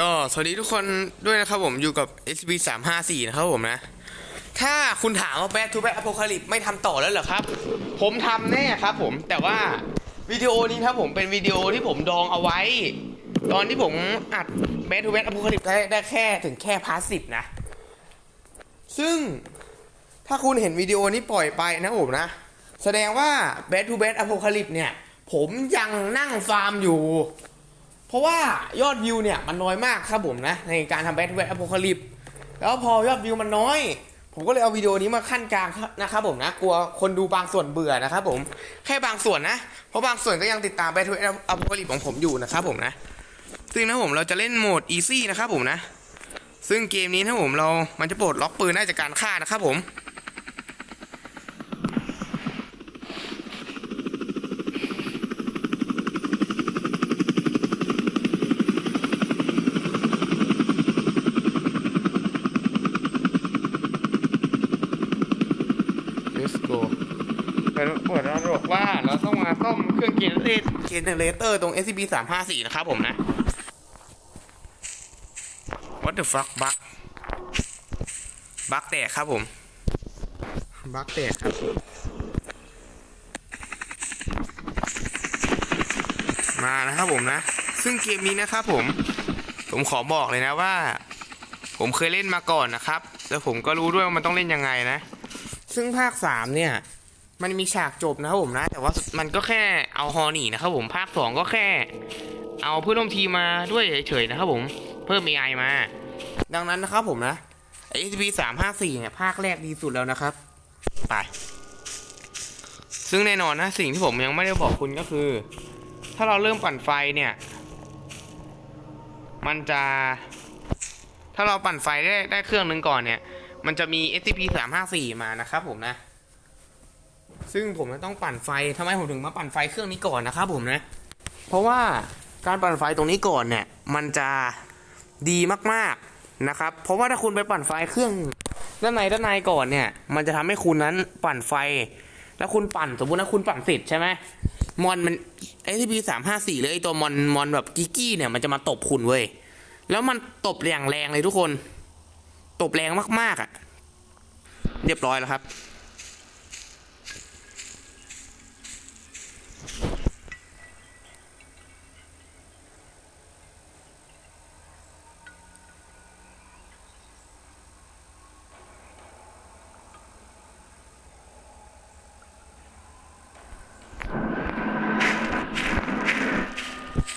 ก็สวัสดีทุกคนด้วยนะครับผมอยู่กับ SB 3 5 4นะครับผมนะ ถ้าคุณถามว่า Bad to Bad Apocalypse ไม่ทำต่อแล้วเหรอครับ ผมทำแน่ครับผมแต่ว่าวิดีโอนี้ครับผมเป็นวิดีโอที่ผมดองเอาไว้ ตอนที่ผมอัด Bad to Bad Apocalypse ได้ได้แค่ถึงแค่พาร์ทสิบนะ ซึ่งถ้าคุณเห็นวิดีโอนี้ปล่อยไปนะผมนะ แสดงว่า Bad to Bad Apocalypse เนี่ย ผมยังนั่งฟาร์มอยู่ เพราะว่ายอดวิวเนี่ยมันน้อยมากครับผมนะ ในการทำแบทเวทอพ c a ลิปแล้วพอยอดวิวมันน้อย ผมก็เลยเอาวิดีโอนี้มาขั้นกลางนะครับผมนะกลัวคนดูบางส่วนเบื่อนะครับผมแค่บางส่วนนะ เพราะบางส่วนก็ยังติดตามแบทเวทอพ c a ลิปของผมอยู่นะครับผมนะซึ่งนะผมเราจะเล่นโหมดอีซี่นะครับผมนะ ซึ่งเกมนี้นะผมเรามันจะปลดล็อกปืนได้จากการฆ่านะครับผม Let's go แต่เปิดเราบอกว่าเราต้องมาซ่อม เครื่องเจเนเรตเจเนเรเตอร์ตรง SCP 3 5 4นะครับผมนะ What the fuck บั๊กบั๊กแตกครับผมบั๊กแตกครับ มานะครับผมนะ ซึ่งเกมนี้นะครับผม ผมขอบอกเลยนะว่า ผมเคยเล่นมาก่อนนะครับ แล้วผมก็รู้ด้วยว่ามันต้องเล่นยังไงนะ ซึ่งภาคสามเนี่ย มันมีฉากจบนะครับผมนะ แต่ว่ามันก็แค่เอาฮอนี่นะครับผมภาคสองก็แค่ เอาเพื่อนร่วมทีมมาด้วยเฉยๆนะครับผมเพิ่ม AI มา ดังนั้นนะครับผมนะ SCP 3 5 4เนี่ยภาคแรกดีสุดแล้วนะครับไปซึ่งแน่นอนนะสิ่งที่ผมยังไม่ได้บอกคุณก็คือ ถ้าเราเริ่มปั่นไฟเนี่ย มันจะ ถ้าเราปั่นไฟได้ได้เครื่องหนึ่งก่อนเนี่ย มันจะมี SCP 3 5 4มานะครับผมนะ ซึ่งผมจะต้องปั่นไฟทำไมผมถึงมาปั่นไฟเครื่องนี้ก่อนนะครับผมนะ เพราะว่าการปั่นไฟตรงนี้ก่อนเนี่ย มันจะดีมากๆนะครับ เพราะว่าถ้าคุณไปปั่นไฟเครื่องด้านในด้านในก่อนเนี่ย มันจะทำให้คุณนั้นปั่นไฟ แล้วคุณปั่นสมมตินะคุณปั่นเสร็จใช่ไหมมอนมัน SCP 3 5 4เลยไอตัวมอนมอนแบบกิกกี้เนี่ยมันจะมาตบคุณเว้ยแล้วมันตบอย่างแรงเลยทุกคน ตบแรงมากๆอะ่ะ เรียบร้อยแล้วครับ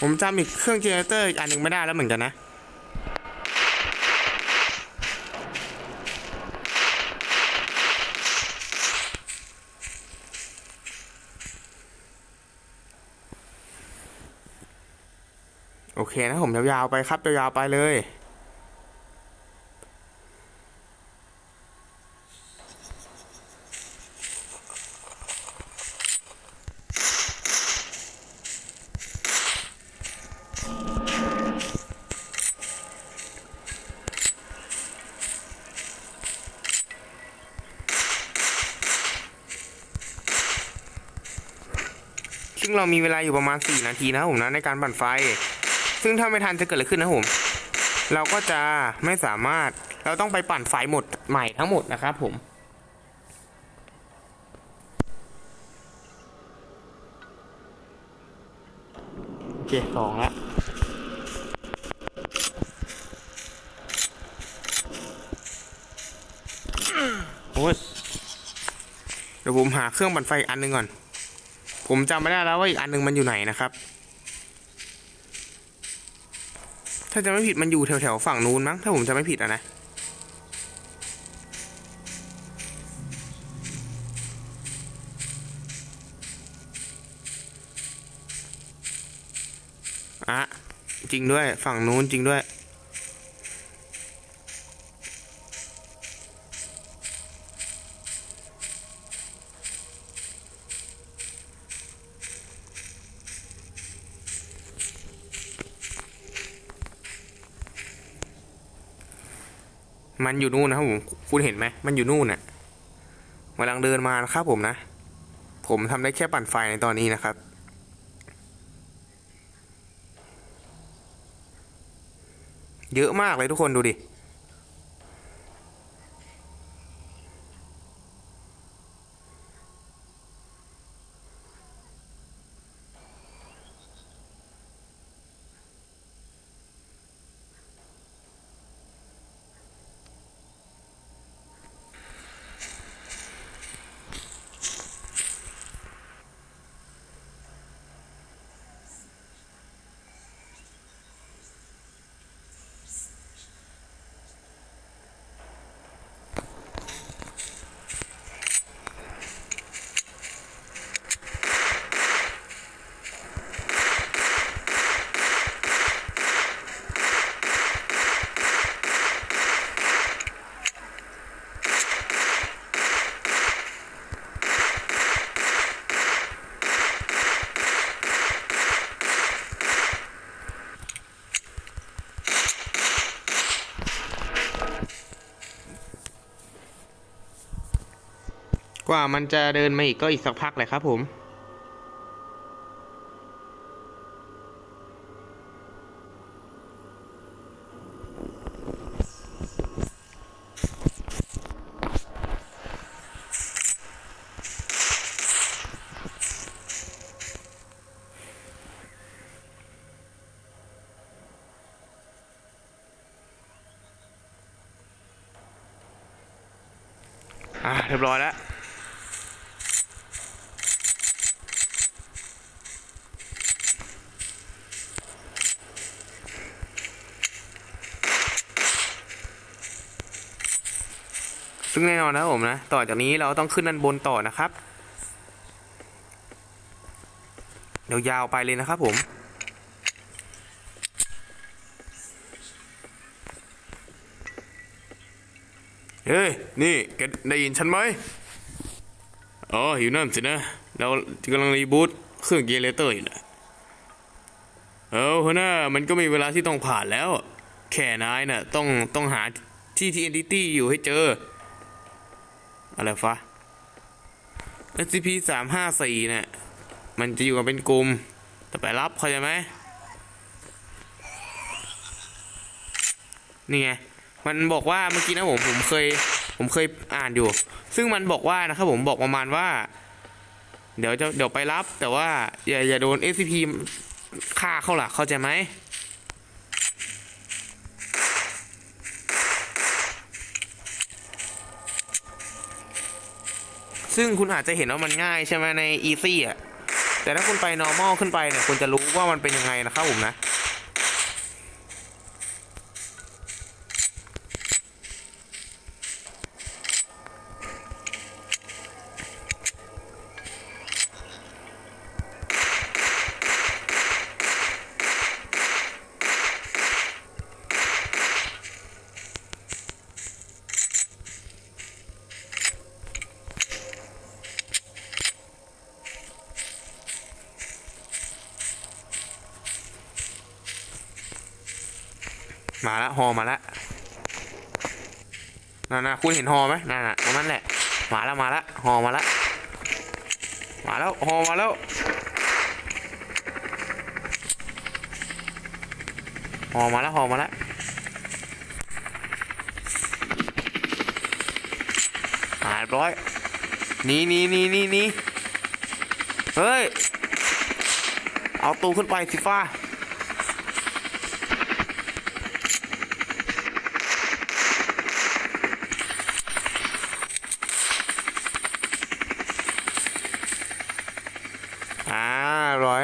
ผมจำอีกเครื่องเจเนเรเตอร์อีกอันหนึ่งไม่ได้แล้วเหมือนกันนะ โอเคนะผมยาวๆไปครับยาวๆไปเลย งเรามีเวลาอยู่ประมาณ 4 นาทีนะผมนะในการปั่นไฟ ซึ่งถ้าไม่ทันจะเกิดอะไรขึ้นนะผม เราก็จะไม่สามารถ เราต้องไปปั่นไฟหมดใหม่ทั้งหมดนะครับผมโอเคสองละโอ้ยเดี๋ยวผมหาเครื่องปั่นไฟอันหนึงก่อน ผมจำไม่ได้แล้วว่าอีกอันหนึงมันอยู่ไหนนะครับ ถ้าจะไม่ผิดมันอยู่แถวๆฝั่งนู้นมั้งถ้าผมจะไม่ผิดอะนะอะจริงด้วยฝั่งนู้นจริงด้วย มันอยู่นู่นนะครับผม คุณเห็นไหม มันอยู่นู่นน่ะกำลังเดินมานะครับผมนะ ผมทำได้แค่ปั่นไฟในตอนนี้นะครับ เยอะมากเลยทุกคนดูดิ ว่ามันจะเดินมาอีกก็อีกสักพักเลยครับผมอะเรียบร้อยแล้ว ซึ่งแน่นอนนะผมนะ ต่อจากนี้เราต้องขึ้นด้านบนต่อนะครับเดี๋ยวยาวไปเลยนะครับผมเฮ้ย นี่แกได้ยินฉันไหมอ๋ออยู่นั่นสินะ เรากำลังรีบูตเครื่องเกเรเตอร์อยู่นะเอาหัวหน้ามันก็มีเวลาที่ต้องผ่านแล้ว แค่นายน่ะ ต้องต้องหาที่ที่ entity อยู่ให้เจอ อะไรฟะ SCP สามห้าสี่เนี่ยมันจะอยู่กันเป็นกลุ่ม แต่ไปรับเขาใจไหมนี่ไง มันบอกว่าเมื่อกี้นะผมผมเคย ผมเคยอ่านอยู่ ซึ่งมันบอกว่านะครับผมบอกประมาณว่า เดี๋ยวจะเดี๋ยวไปรับแต่ว่าอย่าอย่าโดน SCP ฆ่าเข้าหลักเข้าใจไหม ซึ่งคุณอาจจะเห็นว่ามันง่ายใช่ไหมใน easy อะแต่ถ้าคุณไป normal ขึ้นไปเนี่ยคุณจะรู้ว่ามันเป็นยังไงนะครับผมนะ มาละฮอมาละนั่นนะคุณเห็นฮอไหมนั่นน่ะตรงนั้นแหละ มาแล้วมาละฮอมาละมาแล้วฮอมาแล้วฮอมาแล้วฮอมาแล้วมายร้อยนี่นี่นี่นี่นี่เฮ้ย เอาตูขึ้นไปสิฟ้า ร้อย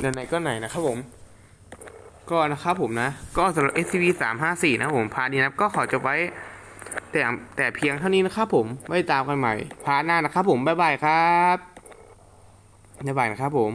ไหนก็ไหนนะครับผม ก็นะครับผมนะ ก็สำหรับ SCP 3 5 4นะผมพาร์ทนี้นับก็ขอจบไว้ แต่แต่เพียงเท่านี้นะครับผมไว้ตามกันใหม่พาร์ทหน้านะครับผมบ๊ายบายครับบ๊ายบายนะครับผม